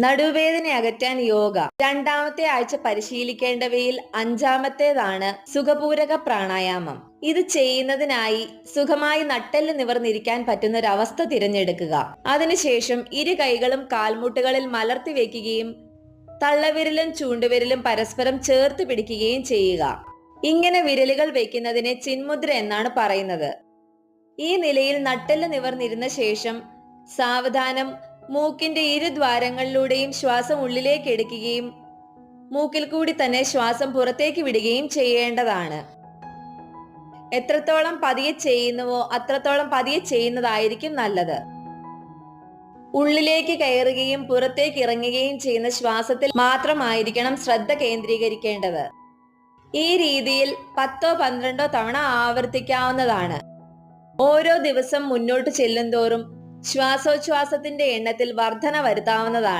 നടുവേദന അകറ്റാൻ യോഗ. രണ്ടാമത്തെ ആഴ്ച പരിശീലിക്കേണ്ടവയിൽ അഞ്ചാമത്തേതാണ് സുഖപൂരക പ്രാണായാമം. ഇത് ചെയ്യുന്നതിനായി സുഖമായി നട്ടെല്ല് നിവർന്നിരിക്കാൻ പറ്റുന്ന ഒരു അവസ്ഥ തിരഞ്ഞെടുക്കുക. അതിനുശേഷം ഇരു കൈകളും കാൽമുട്ടുകളിൽ മലർത്തി വെക്കുകയും തള്ളവിരലും ചൂണ്ടുവിരലും പരസ്പരം ചേർത്ത് പിടിക്കുകയും ചെയ്യുക. ഇങ്ങനെ വിരലുകൾ വെക്കുന്നതിനെ ചിന്മുദ്ര എന്നാണ് പറയുന്നത്. ഈ നിലയിൽ നട്ടെല്ല് നിവർന്നിരുന്ന ശേഷം സാവധാനം മൂക്കിന്റെ ഇരു ദ്വാരങ്ങളിലൂടെയും ശ്വാസം ഉള്ളിലേക്ക് എടുക്കുകയും മൂക്കിൽ കൂടി തന്നെ ശ്വാസം പുറത്തേക്ക് വിടുകയും ചെയ്യേണ്ടതാണ്. എത്രത്തോളം പതിയെ ചെയ്യുന്നുവോ അത്രത്തോളം പതിയെ ചെയ്യുന്നതായിരിക്കും നല്ലത്. ഉള്ളിലേക്ക് കയറുകയും പുറത്തേക്ക് ഇറങ്ങുകയും ചെയ്യുന്ന ശ്വാസത്തിൽ മാത്രമായിരിക്കണം ശ്രദ്ധ കേന്ദ്രീകരിക്കേണ്ടത്. ഈ രീതിയിൽ പത്തോ പന്ത്രണ്ടോ തവണ ആവർത്തിക്കാവുന്നതാണ്. ഓരോ ദിവസം മുന്നോട്ട് ചെല്ലുന്തോറും ശ്വാസോച്ഛ്വാസത്തിന്റെ എണ്ണത്തിൽ വർധന വരുത്താവുന്നതാണ്.